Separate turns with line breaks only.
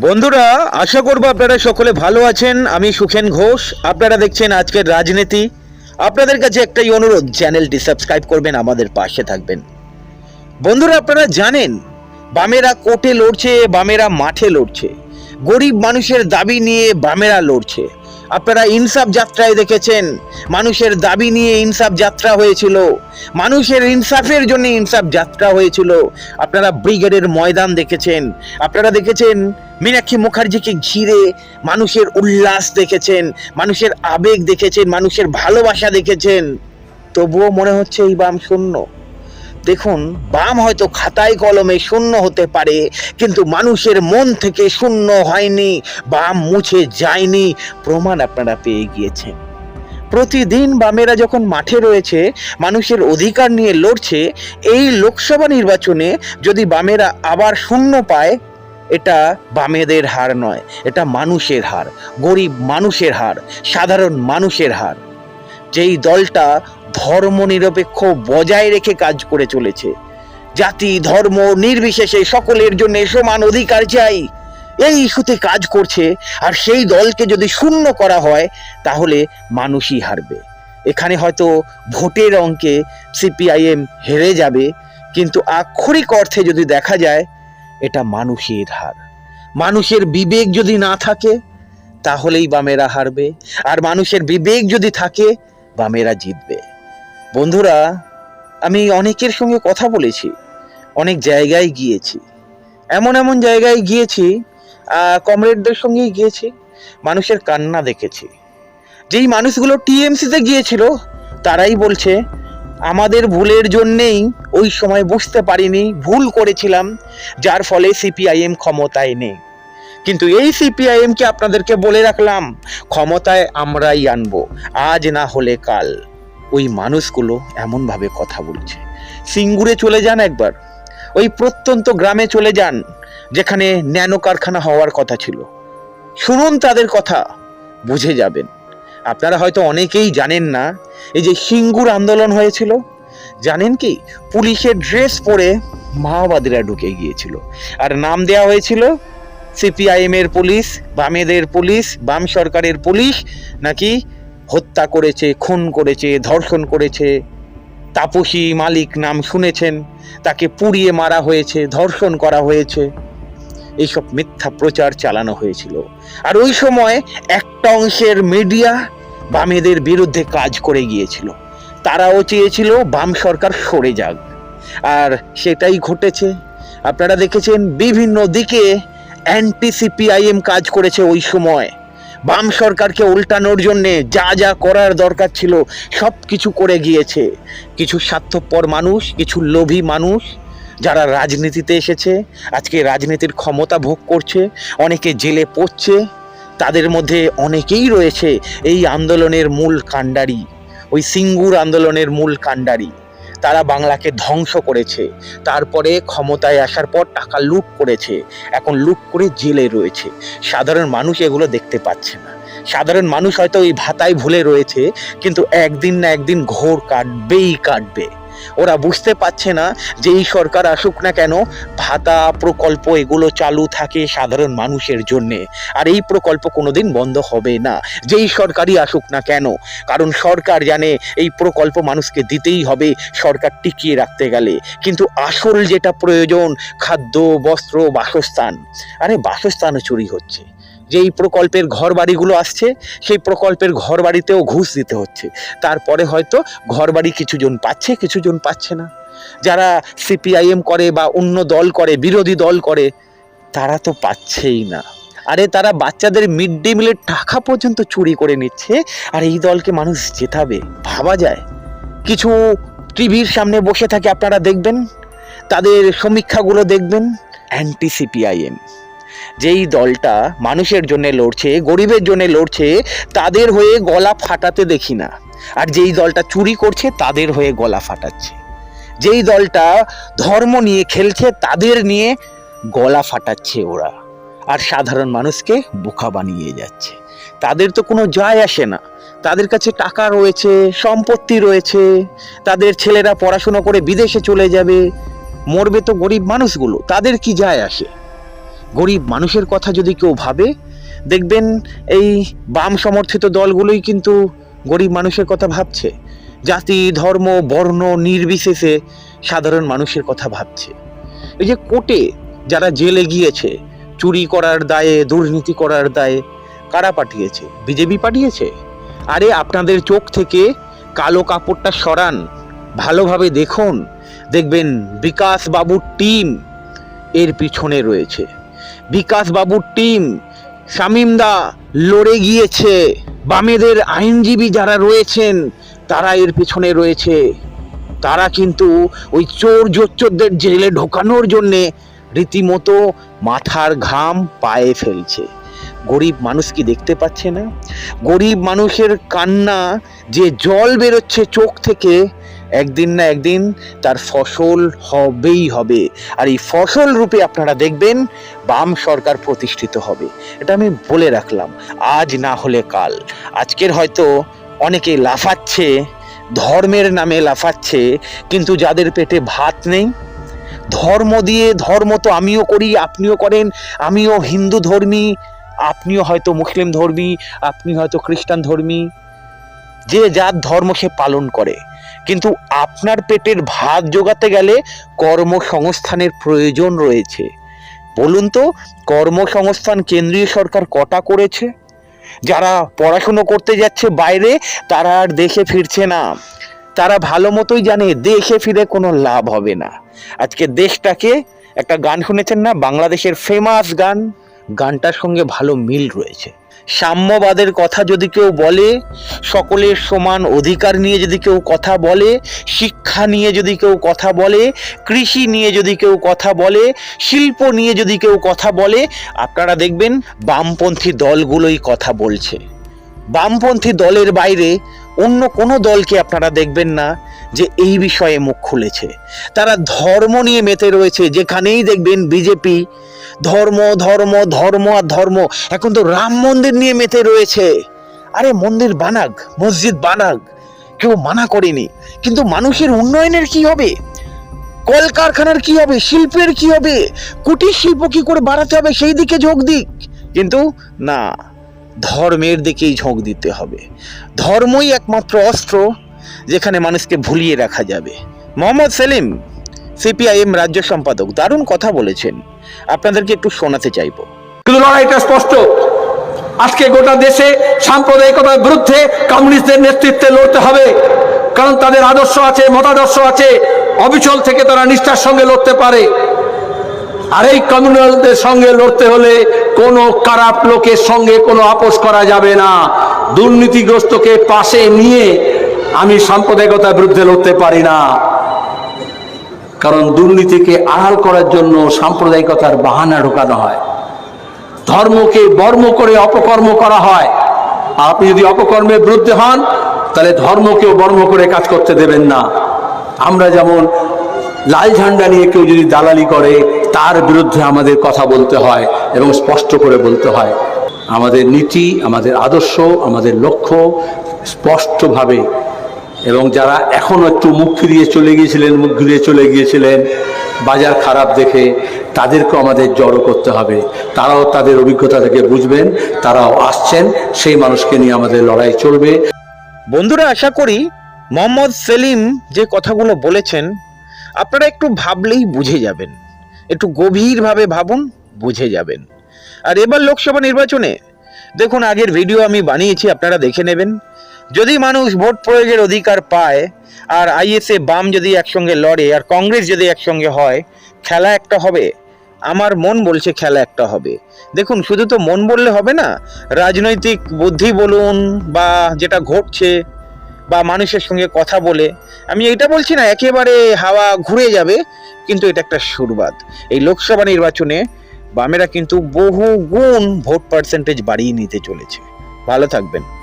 বন্ধুরা, আশা করব আপনারা সকলে ভালো আছেন। আমি সুখেন ঘোষ। আপনারা দেখছেন আজকের রাজনীতি। আপনাদের কাছে একটাই অনুরোধ, চ্যানেলটি সাবস্ক্রাইব করবেন, আমাদের পাশে থাকবেন। বন্ধুরা, আপনারা জানেন, বামেরা কোটে লড়ছে, বামেরা মাঠে লড়ছে। গরিব মানুষের দাবি নিয়ে বামেরা লড়ছে। আপনারা ইনসাফ যাত্রায় দেখেছেন। মানুষের দাবি নিয়ে ইনসাফ যাত্রা হয়েছিল। মানুষের ইনসাফের জন্য ইনসাফ যাত্রা হয়েছিল। আপনারা ব্রিগেডের ময়দান দেখেছেন। আপনারা দেখেছেন মীনাক্ষী মুখার্জিকে ঘিরে মানুষের উল্লাস দেখেছেন, মানুষের আবেগ দেখেছেন, মানুষের ভালোবাসা দেখেছেন। তবুও মনে হচ্ছে এই বাম শূন্য। দেখুন, বাম হয়তো খাতায় কলমে শূন্য হতে পারে, কিন্তু মানুষের মন থেকে শূন্য হয়নি, বাম মুছে যায়নি, প্রমাণ আপনারা পেয়ে গিয়েছেন। প্রতিদিন বামেরা যখন মাঠে রয়েছে, মানুষের অধিকার নিয়ে লড়ছে, এই লোকসভা নির্বাচনে যদি বামেরা আবার শূন্য পায়, এটা বামেদের হার নয়, এটা মানুষের হার, গরিব মানুষের হার, সাধারণ মানুষের হার। যেই দলটা ধর্মনিরপেক্ষ বজায় রেখে কাজ করে চলেছে। জাতি, ধর্ম নির্বিশেষে সকলের জন্য সমান অধিকার চাই। এই ইস্যুতে কাজ করছে, আর সেই দলকে যদি শূন্য করা হয়, তাহলে মানুষই হারবে। এখানে হয়তো ভোটের অঙ্কে সিপিআইএম হেরে যাবে, কিন্তু আক্ষরিক অর্থে যদি দেখা যায়, এটা মানুষের হার। মানুষের বিবেক যদি না থাকে, তাহলেই বামেরা হারবে, আর মানুষের বিবেক যদি থাকে, বামেরা জিতবে। বন্ধুরা, আমি অনেকের সঙ্গে কথা বলেছি, অনেক জায়গায় গিয়েছি। এমন এমন জায়গায় গিয়েছি কমরেডদের সঙ্গেই গিয়েছি, মানুষের কান্না দেখেছি। যেই মানুষগুলো টিএমসিতে গিয়েছিল, তারাই বলছে, আমাদের ভুলের জন্যেই ওই সময় বুঝতে পারিনি, ভুল করেছিলাম, যার ফলে সিপিআইএম ক্ষমতায় নেই। কিন্তু এই সিপিআইএমকে আপনাদেরকে বলে রাখলাম, ক্ষমতায় আমরাই আনব, আজ না হলে কাল। ওই মানুষগুলো এমনভাবে কথা বলছে। সিঙ্গুরে চলে যান একবার। ওই প্রত্যন্ত গ্রামে চলে যান, যেখানে ন্যানো কারখানা হওয়ার কথা ছিল। শুনুন তাদের কথা, বুঝে যাবেন। আপনারা হয়তো অনেকেই জানেন না, এই যে সিঙ্গুর আন্দোলন হয়েছিল। জানেন কি? পুলিশের ড্রেস পরে মাওবাদীরা ঢুকে গিয়েছিল। আর নাম দেওয়া হয়েছিল সিপিআইএম এর পুলিশ, বামেদের পুলিশ, বাম সরকারের পুলিশ, নাকি হত্যা করেছে, খুন করেছে, ধর্ষণ করেছে। তাপসী মালিক নাম শুনেছেন, তাকে পুড়িয়ে মারা হয়েছে, ধর্ষণ করা হয়েছে। এইসব মিথ্যা প্রচার চালানো হয়েছিল। আর ওই সময় একটা অংশের মিডিয়া বামেদের বিরুদ্ধে কাজ করে গিয়েছিল। তারাও চেয়েছিল বাম সরকার সরে যাক। আর সেটাই ঘটেছে। আপনারা দেখেছেন, বিভিন্ন দিকে অ্যান্টি সিপিআইএম কাজ করেছে ওই সময়। বাম সরকারকে উল্টানোর জন্যে যা যা করার দরকার ছিল, সব কিছু করে গিয়েছে। কিছু স্বার্থপর মানুষ, কিছু লোভী মানুষ যারা রাজনীতিতে এসেছে, আজকে রাজনীতির ক্ষমতা ভোগ করছে, অনেকে জেলে পড়ছে, তাদের মধ্যে অনেকেই রয়েছে এই আন্দোলনের মূল কাণ্ডারি, ওই সিঙ্গুর আন্দোলনের মূল কাণ্ডারি। তারা বাংলাকে ধ্বংস করেছে। তারপরে ক্ষমতায় আসার পর টাকা লুট করেছে। এখন লুট করে জেলে রয়েছে। সাধারণ মানুষ এগুলো দেখতে পাচ্ছে না। সাধারণ মানুষ হয়তো এই ভাতায় ভুলে রয়েছে, কিন্তু একদিন না একদিন ঘোর কাটবেই কাটবে। ওরা বুঝতে পারছে না যে এই সরকার আসুক না কেন, ভাতা প্রকল্প এগুলো চালু থাকে সাধারণ মানুষের জন্যে। আর এই প্রকল্প কোনোদিন বন্ধ হবে না যেই সরকারই আসুক না কেন। কারণ সরকার জানে এই প্রকল্প মানুষকে দিতেই হবে, সরকার টিকিয়ে রাখতে গেলে। কিন্তু আসল যেটা প্রয়োজন, খাদ্য, বস্ত্র, বাসস্থান। আরে বাসস্থানও চুরি হচ্ছে। যেই প্রকল্পের ঘর বাড়িগুলো আসছে, সেই প্রকল্পের ঘর বাড়িতেও ঘুষ দিতে হচ্ছে। তারপরে হয়তো ঘর বাড়ি কিছুজন পাচ্ছে কিছুজন পাচ্ছে না। যারা সিপিআইএম করে বা অন্য দল করে, বিরোধী দল করে, তারা তো পাচ্ছেই না। আরে তারা বাচ্চাদের মিড ডে মিলের টাকা পর্যন্ত চুরি করে নিচ্ছে, আর এই দলকে মানুষ জেতাবে, ভাবা যায়। কিছু টিভির সামনে বসে থাকে, আপনারা দেখবেন। তাদের সমীক্ষাগুলো দেখবেন অ্যান্টি সিপিআইএম যেই দলটা মানুষের জন্য লড়ছে, গরিবের জন্য লড়ছে, তাদের হয়ে গলা ফাটাতে দেখি না। আর যেই দলটা চুরি করছে, তাদের হয়ে গলা ফাটাচ্ছে। যেই দলটা ধর্ম নিয়ে খেলছে, তাদের নিয়ে গলা ফাটাচ্ছে ওরা। আর সাধারণ মানুষকে বোকা বানিয়ে যাচ্ছে। তাদের তো কোনো যায় আসে না। তাদের কাছে টাকা রয়েছে, সম্পত্তি রয়েছে, তাদের ছেলেরা পড়াশোনা করে বিদেশে চলে যাবে। মরবে তো গরিব মানুষগুলো, তাদের কি যায় আসে? গরিব মানুষের কথা যদি কেউ ভাবে, দেখবেন এই বাম সমর্থিত দলগুলোই কিন্তু গরিব মানুষের কথা ভাবছে। জাতি, ধর্ম, বর্ণ নির্বিশেষে সাধারণ মানুষের কথা ভাবছে। এই যে কোর্টে যারা জেলে গিয়েছে, চুরি করার দায়ে, দুর্নীতি করার দায়ে, কারা পাঠিয়েছে? বিজেপি পাঠিয়েছে? আরে আপনাদের চোখ থেকে কালো কাপড়টা সরান, ভালোভাবে দেখুন। দেখবেন বিকাশ বাবুর টিম এর পিছনে রয়েছে। বিকাশ বাবুর টিম, শামিমদা লড়ে গিয়েছে। বামেদের আইনজীবী যারা রয়েছেন, তারা এর পেছনে রয়েছে। তারা কিন্তু ওই চোর জোচ্চোরদের জেলে ঢোকানোর জন্যে রীতিমতো মাথার ঘাম পায়ে ফেলছে। গরিব মানুষ কি দেখতে পাচ্ছে না? গরিব মানুষের কান্না যে জল বেরোচ্ছে চোখ থেকে একদিন না একদিন তার ফসল হবেই হবে। আর এই ফসল রূপে আপনারা দেখবেন বাম সরকার প্রতিষ্ঠিত হবে। এটা আমি বলে রাখলাম, আজ না হলে কাল। আজকের হয়তো অনেকে লাফাচ্ছে, ধর্মের নামে লাফাচ্ছে, কিন্তু যাদের পেটে ভাত নেই, ধর্ম দিয়ে ধর্ম তো আমিও করি, আপনিও করেন, আমিও হিন্দু ধর্মী, আপনিও হয়তো মুসলিম ধর্মী, আপনি হয়তো খ্রিস্টান ধর্মী, যে যার ধর্ম সে পালন করে। কিন্তু আপনার পেটের ভাত জোগাতে গেলে কর্মসংস্থানের প্রয়োজন রয়েছে। বলুন তো, কর্মসংস্থান কেন্দ্রীয় সরকার কটা করেছে? যারা পড়াশুনো করতে যাচ্ছে বাইরে, তারা আর দেশে ফিরছে না। তারা ভালো মতোই জানে, দেশে ফিরে কোনো লাভ হবে না। আজকে দেশটাকে একটা গান শুনেছেন না? বাংলাদেশের ফেমাস গান। গানটার সঙ্গে ভালো মিল রয়েছে। সাম্যবাদের কথা যদি কেউ বলে, সকলের সমান অধিকার নিয়ে যদি কেউ কথা বলে, শিক্ষা নিয়ে যদি কেউ কথা বলে, কৃষি নিয়ে যদি কেউ কথা বলে, শিল্প নিয়ে যদি কেউ কথা বলে, আপনারা দেখবেন বামপন্থী দলগুলোই কথা বলছে। বামপন্থী দলের বাইরে অন্য কোনো দলকে আপনারা দেখবেন না যে এই বিষয়ে মুখ খুলেছে। তারা ধর্ম নিয়ে মেতে রয়েছে, যেখানেই দেখবেন বিজেপি ধর্ম ধর্ম ধর্ম আর ধর্ম। এখন তো রাম মন্দির নিয়ে মেতে রয়েছে। আরে মন্দির বানাক, মসজিদ বানাক, কেউ মানা করেনি। কিন্তু মানুষের উন্নয়নের কি হবে? কলকারখানার কি হবে? শিল্পের কি হবে? কুটির শিল্প কি করে বাড়াতে হবে? সেই দিকে ঝোঁক দিক। কিন্তু না, ধর্মের দিকেই ঝোঁক দিতে হবে। ধর্মই একমাত্র অস্ত্র যেখানে মানুষকে ভুলিয়ে রাখা যাবে। মোহাম্মদ সেলিম সিপিআইএম রাজ্য সম্পাদক দারুণ কথা বলেছেন। আপনাদেরকে একটু শোনাতে চাইব।
কিন্তু লড়াইটা স্পষ্ট। আজকে গোটা দেশে সাম্প্রদায়িকতার বিরুদ্ধে কমিউনিস্টদের নেতৃত্বে লড়তে হবে। কারণ তাদের আদর্শ আছে, মতাদর্শ আছে। অবিচল থেকে তারা নিষ্ঠার সঙ্গে লড়তে পারে। আর এই কমিউনালদের সঙ্গে লড়তে হলে কোনো খারাপ লোকের সঙ্গে কোনো আপোষ করা যাবে না। দুর্নীতিগ্রস্তকে পাশে নিয়ে আমি সাম্প্রদায়িকতার বিরুদ্ধে লড়তে পারি না। কারণ দুর্নীতিকে আড়াল করার জন্য সাম্প্রদায়িকতার বাহানা ঢোকানো হয়। ধর্মকে বর্ম করে অপকর্ম করা হয়। আপনি যদি অপকর্মের বিরুদ্ধে হন, তাহলে ধর্মকেও বর্ম করে কাজ করতে দেবেন না। আমরা যেমন লাল ঝান্ডা নিয়ে কেউ যদি দালালি করে, তার বিরুদ্ধে আমাদের কথা বলতে হয় এবং স্পষ্ট করে বলতে হয়। আমাদের নীতি, আমাদের আদর্শ, আমাদের লক্ষ্য স্পষ্টভাবে এবং যারা এখনও একটু মুখ ফিরিয়ে চলে গিয়েছিলেন, মুখ ঘুরিয়ে চলে গিয়েছিলেন, বাজার খারাপ দেখে তাদেরকেও আমাদের জড়ো করতে হবে। তারাও তাদের অভিজ্ঞতা থেকে বুঝবেন, তারাও আসছেন, সেই মানুষকে নিয়ে আমাদের লড়াই চলবে।
বন্ধুরা, আশা করি মোহাম্মদ সেলিম যে কথাগুলো বলেছেন, আপনারা একটু ভাবলেই বুঝে যাবেন। একটু গভীরভাবে ভাবুন, বুঝে যাবেন। আর এবার লোকসভা নির্বাচনে দেখুন, আগের ভিডিও আমি বানিয়েছি, আপনারা দেখে নেবেন। যদি মানুষ ভোট প্রয়োগের অধিকার পায়, আর আইএসএ বাম যদি একসঙ্গে লড়ে, আর কংগ্রেস যদি একসঙ্গে হয়, খেলা একটা হবে। আমার মন বলছে খেলা একটা হবে। দেখুন, শুধু তো মন বললে হবে না, রাজনৈতিক বুদ্ধি বলুন, বা যেটা ঘটছে, বা মানুষের সঙ্গে কথা বলে। আমি এটা বলছি না, একেবারে হাওয়া ঘুরে যাবে, কিন্তু এটা একটা শুরুবাত এই লোকসভা নির্বাচনে বামেরা কিন্তু বহু গুণ ভোট পার্সেন্টেজ বাড়িয়ে নিতে চলেছে। ভালো থাকবেন।